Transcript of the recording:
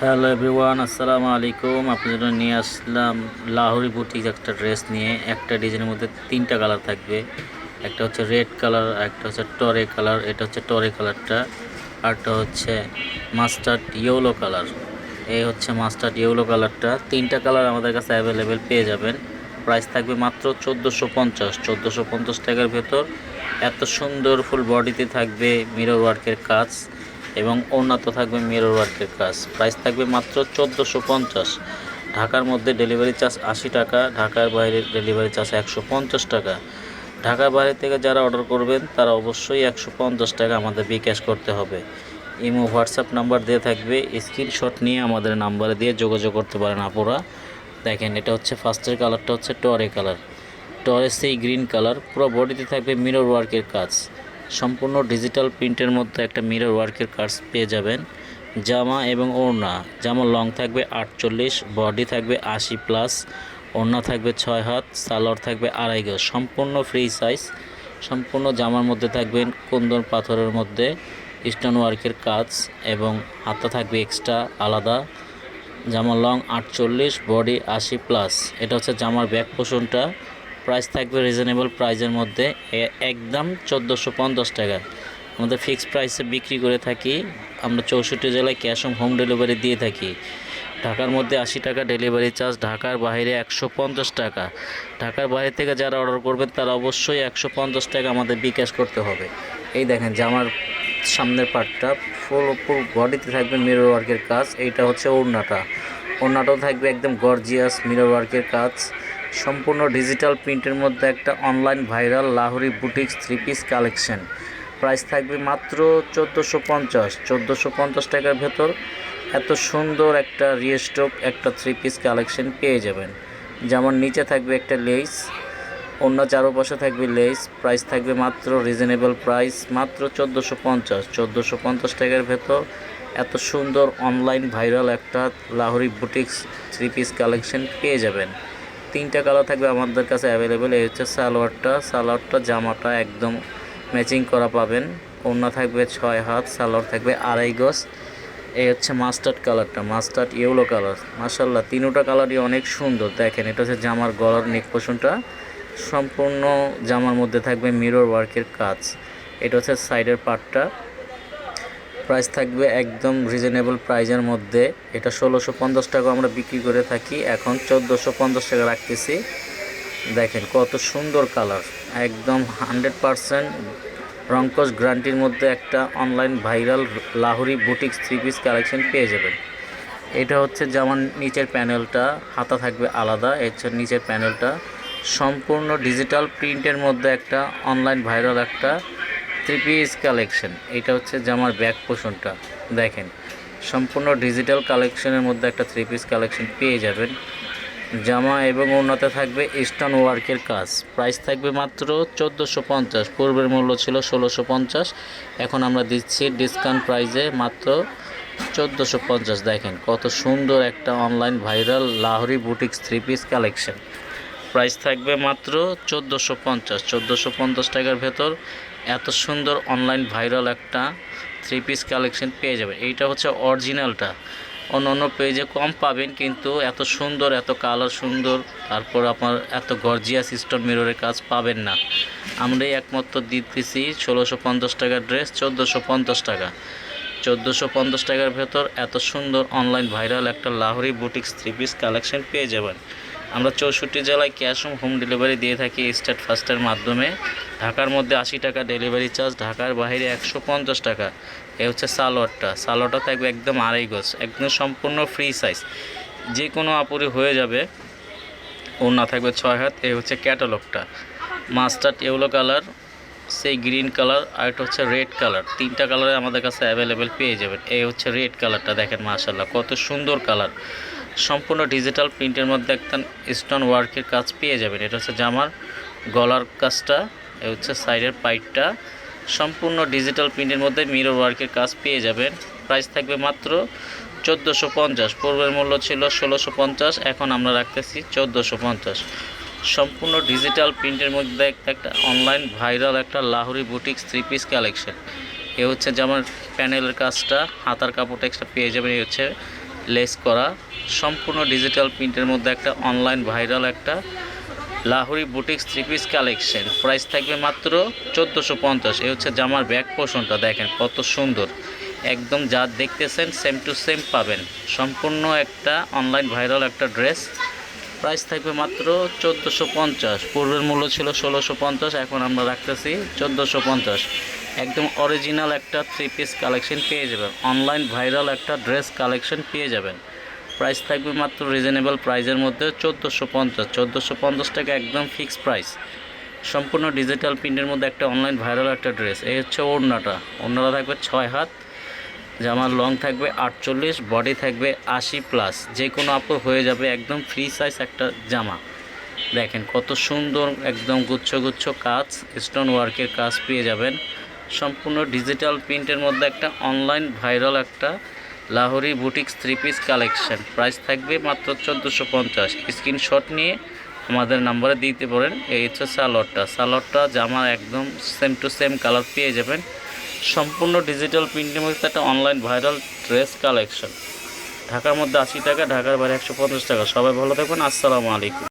Hello everyone আসসালামু আলাইকুম। আপনাদের জন্য নিয়ে আসলাম লাহোরি বুটিক একটা ড্রেস নিয়ে। একটা ডিজাইনের মধ্যে তিনটা কালার থাকবে। একটা হচ্ছে রেড কালার, একটা হচ্ছে টরে কালার, এটা হচ্ছে টরে কালারটা। আরটা হচ্ছে মাস্টার্ড ইয়েলো কালার। এই হচ্ছে মাস্টার্ড ইয়েলো কালারটা। তিনটা কালার আমাদের কাছে অ্যাভেলেবেল পেয়ে যাবেন। প্রাইস থাকবে মাত্র চোদ্দোশো পঞ্চাশ। চোদ্দোশো পঞ্চাশ টাকার ভেতর এত সুন্দর ফুল বডিতে থাকবে মিরর ওয়ার্কের কাজ। এবং উন্নত থাকবে মিরর ওয়ার্কের কাজ। প্রাইস থাকবে মাত্র চোদ্দোশো পঞ্চাশ। ঢাকার মধ্যে ডেলিভারি চার্জ আশি টাকা, ঢাকার বাইরে ডেলিভারি চার্জ একশো পঞ্চাশ টাকা। ঢাকার বাইরে থেকে যারা অর্ডার করবেন, তারা অবশ্যই একশো পঞ্চাশ টাকা আমাদের বিকাশ করতে হবে। ইমো হোয়াটসঅ্যাপ নাম্বার দিয়ে থাকবে। স্ক্রিনশট নিয়ে আমাদের নাম্বারে দিয়ে যোগাযোগ করতে পারেন আপুরা। দেখেন, এটা হচ্ছে ফার্স্টের কালারটা হচ্ছে টরে কালার টরে সেই গ্রিন কালার পুরো বডিতে থাকবে মিরর ওয়ার্কের কাজ। সম্পূর্ণ ডিজিটাল প্রিন্টের মধ্যে একটা মিরর ওয়ার্কের কাজ পেয়ে যাবেন। জামা এবং ওড়না। জামা লং থাকবে আটচল্লিশ বডি থাকবে আশি প্লাস ওড়না থাকবে ছয় হাত, সালোয়ার থাকবে আড়াই গজ। সম্পূর্ণ ফ্রি সাইজ সম্পূর্ণ জামার মধ্যে থাকবেন কুন্দন পাথরের মধ্যে। স্টোন ওয়ার্কের কাজ এবং হাতা থাকবে এক্সট্রা আলাদা। জামা লং আটচল্লিশ বডি আশি প্লাস এটা হচ্ছে জামার ব্যাক পোষণটা প্রাইস থাকবে রিজনেবল প্রাইজের মধ্যে একদম চোদ্দোশো পঞ্চাশ টাকা। আমাদের ফিক্সড প্রাইসে বিক্রি করে থাকি, আমরা চৌষট্টি জেলায় ক্যাশ অন হোম ডেলিভারি দিয়ে থাকি। ঢাকার মধ্যে আশি টাকা ডেলিভারি চার্জ ঢাকার বাইরে একশো পঞ্চাশ টাকা। ঢাকার বাইরে থেকে যারা অর্ডার করবেন, তারা অবশ্যই একশো পঞ্চাশ টাকা আমাদের বিকাশ করতে হবে। এই দেখেন, জামার সামনের পার্টটা ফুল ফুল বডিতে থাকবে মিরর ওয়ার্কের কাজ, এইটা হচ্ছে ওড়নাটা। ওড়নাটাও থাকবে একদম গর্জিয়াস মিরর ওয়ার্কের কাজ। সম্পূর্ণ ডিজিটাল প্রিন্টের মধ্যে একটা online viral Lahori boutiques three piece collection. Price থাকবে মাত্র চোদ্দোশো পঞ্চাশ। চোদ্দোশো পঞ্চাশ টাকার ভেতর এত সুন্দর একটা রিয়েস্টক একটা থ্রি পিস কালেকশন পেয়ে যাবেন। যেমন নিচে থাকবে একটা লেস, অন্য চারোপাশে থাকবে লেস। প্রাইস থাকবে মাত্র রিজনেবল প্রাইস মাত্র চোদ্দোশো পঞ্চাশ। চোদ্দোশো পঞ্চাশ টাকার ভেতর এত সুন্দর অনলাইন ভাইরাল একটা Lahori boutiques three piece collection পেয়ে যাবেন। তিনটা কালার থাকবে আমাদের কাছে অ্যাভেলেবেল এই হচ্ছে সালোয়ারটা। সালোয়ারটা, জামাটা একদম ম্যাচিং করা পাবেন। ওড়না থাকবে ছয় হাত, সালোয়ার থাকবে আড়াই গজ। এই হচ্ছে মাস্টার্ড কালারটা মাস্টার্ড ইয়েলো কালার। মাসাল্লাহ তিনোটা কালারই অনেক সুন্দর। দেখেন, এটা হচ্ছে জামার গলার নেক পোষণটা সম্পূর্ণ জামার মধ্যে থাকবে মিরর ওয়ার্কের কাজ। এটা হচ্ছে সাইডের পার্টটা প্রাইস থাকবে একদম রিজনেবল প্রাইজের মধ্যে। এটা ষোলোশো পঞ্চাশ টাকা আমরা বিক্রি করে থাকি। এখন চোদ্দোশো পঞ্চাশ টাকা রাখতেছি। দেখেন কত সুন্দর কালার একদম হান্ড্রেড পারসেন্ট রঙ্কস গ্রান্টির মধ্যে একটা online viral Lahori boutiques three piece collection পেয়ে যাবেন। এটা হচ্ছে যেমন নিচের প্যানেলটা হাতা থাকবে আলাদা, এর নিচের প্যানেলটা সম্পূর্ণ ডিজিটাল প্রিন্টের মধ্যে একটা অনলাইন ভাইরাল একটা থ্রি পিস কালেকশন এটা হচ্ছে জামার ব্যাক পোষণটা দেখেন, সম্পূর্ণ ডিজিটাল কালেকশনের মধ্যে একটা থ্রি পিস কালেকশন পেয়ে যাবেন। জামা এবং ওড়নাতে থাকবে স্টোন ওয়ার্কের কাজ প্রাইস থাকবে মাত্র চোদ্দোশো পঞ্চাশ, পূর্বের মূল্য ছিল ষোলোশো পঞ্চাশ, এখন আমরা দিচ্ছি ডিসকাউন্ট প্রাইসে মাত্র চোদ্দোশো পঞ্চাশ, দেখেন, কত সুন্দর একটা online viral Lahori boutiques three piece collection price থাকবে মাত্র চোদ্দোশো পঞ্চাশ চোদ্দোশো পঞ্চাশ টাকার ভেতর এত সুন্দর অনলাইন ভাইরাল একটা থ্রি পিস কালেকশন পেয়ে যাবে। এইটা হচ্ছে অরিজিনালটা অন্য অন্য পেজে কম পাবেন, কিন্তু এত সুন্দর, এত কালার সুন্দর, তারপর আপনার এত গর্জিয়াস স্টোন মিররের কাজ পাবেন না। আমরাই একমাত্র দিতেছি ষোলোশো পঞ্চাশ টাকার ড্রেস চোদ্দোশো পঞ্চাশ টাকা। চোদ্দোশো পঞ্চাশ টাকার ভেতর এত সুন্দর অনলাইন ভাইরাল একটা Lahori boutiques three piece collection পেয়ে যাবেন। আমরা চৌষট্টি জেলায় ক্যাশ অন হোম ডেলিভারি দিয়ে থাকি স্টেট ফাস্টের মাধ্যমে। ঢাকার মধ্যে আশি টাকা ডেলিভারি চার্জ, ঢাকার বাইরে একশো পঞ্চাশ টাকা। এ হচ্ছে সালোয়ারটা। সালোয়ারটা থাকবে একদম আড়াই গজ, একদম সম্পূর্ণ ফ্রি সাইজ যে কোনো আপুরি হয়ে যাবে। ওড়না থাকবে ছয় হাত। এ হচ্ছে ক্যাটালগটা মাস্টার্ড ইয়েলো কালার সেই গ্রিন কালার আর একটা হচ্ছে রেড কালার তিনটা কালারে আমাদের কাছে অ্যাভেলেবেল পেয়ে যাবেন। এই হচ্ছে রেড কালারটা দেখেন মাশাল্লাহ কত সুন্দর কালার সম্পূর্ণ ডিজিটাল প্রিন্টের মধ্যে একটা স্টোন ওয়ার্কের কাজ পেয়ে যাবেন। এটা হচ্ছে জামার গলার কাজটা, এ হচ্ছে সাইডের পাইটটা সম্পূর্ণ ডিজিটাল প্রিন্টের মধ্যে মিরর ওয়ার্কের কাজ পেয়ে যাবেন। প্রাইস থাকবে মাত্র চোদ্দোশো পঞ্চাশ। পূর্বের মূল্য ছিল ষোলোশো পঞ্চাশ, এখন আমরা রাখতেছি চোদ্দোশো পঞ্চাশ। সম্পূর্ণ ডিজিটাল প্রিন্টের মধ্যে একটা অনলাইন ভাইরাল একটা Lahori boutiques three piece collection এ হচ্ছে যেমন প্যানেলের কাজটা, হাতার কাপড়টা এক্সট্রা পেয়ে যাবেন এই হচ্ছে লেস করা, সম্পূর্ণ ডিজিটাল প্রিন্টের মধ্যে একটা অনলাইন ভাইরাল একটা Lahori boutiques three piece collection price থাকবে মাত্র চোদ্দোশো পঞ্চাশ। এই হচ্ছে জামার ব্যাক পোষণটা দেখেন কত সুন্দর। একদম যা দেখতেছেন সেম টু সেম পাবেন। সম্পূর্ণ একটা অনলাইন ভাইরাল একটা ড্রেস প্রাইস থাকবে মাত্র চোদ্দোশো পঞ্চাশ। পূর্বের মূল্য ছিল ষোলোশো পঞ্চাশ, এখন আমরা রাখতেছি চোদ্দোশো পঞ্চাশ। একদম অরিজিনাল একটা থ্রি পিস কালেকশন পেয়ে যাবেন। অনলাইন ভাইরাল একটা ড্রেস কালেকশন পেয়ে যাবেন। প্রাইস থাকবে মাত্র রিজনেবল প্রাইসের মধ্যে চোদ্দোশো পঞ্চাশ। চোদ্দোশো পঞ্চাশ টাকা একদম ফিক্সড প্রাইস সম্পূর্ণ ডিজিটাল প্রিন্টের মধ্যে একটা অনলাইন ভাইরাল একটা ড্রেস এই হচ্ছে ওড়নাটা। ওড়নাটা থাকবে ছয় হাত। জামার লং থাকবে আটচল্লিশ বডি থাকবে আশি প্লাস যে কোনো আপুর হয়ে যাবে একদম ফ্রি সাইজ একটা জামা। দেখেন কত সুন্দর একদম গুচ্ছ গুচ্ছ কাজ স্টোন ওয়ার্কের কাজ পেয়ে যাবেন। সম্পূর্ণ ডিজিটাল প্রিন্টের মধ্যে একটা অনলাইন ভাইরাল একটা Lahori boutiques three piece collection price থাকবে মাত্র চোদ্দোশো পঞ্চাশ। স্ক্রিনশট নিয়ে আমাদের নাম্বারে দিতে পারেন। এই হচ্ছে সালোয়ারটা। সালোয়ারটা, জামা একদম সেম টু সেম কালার পেয়ে যাবেন। সম্পূর্ণ ডিজিটাল প্রিন্টের মধ্যে একটা অনলাইন ভাইরাল ড্রেস কালেকশন ঢাকার মধ্যে আশি টাকা, ঢাকার বাইরে একশো পঞ্চাশ টাকা। সবাই ভালো থাকবেন। আসসালামু আলাইকুম।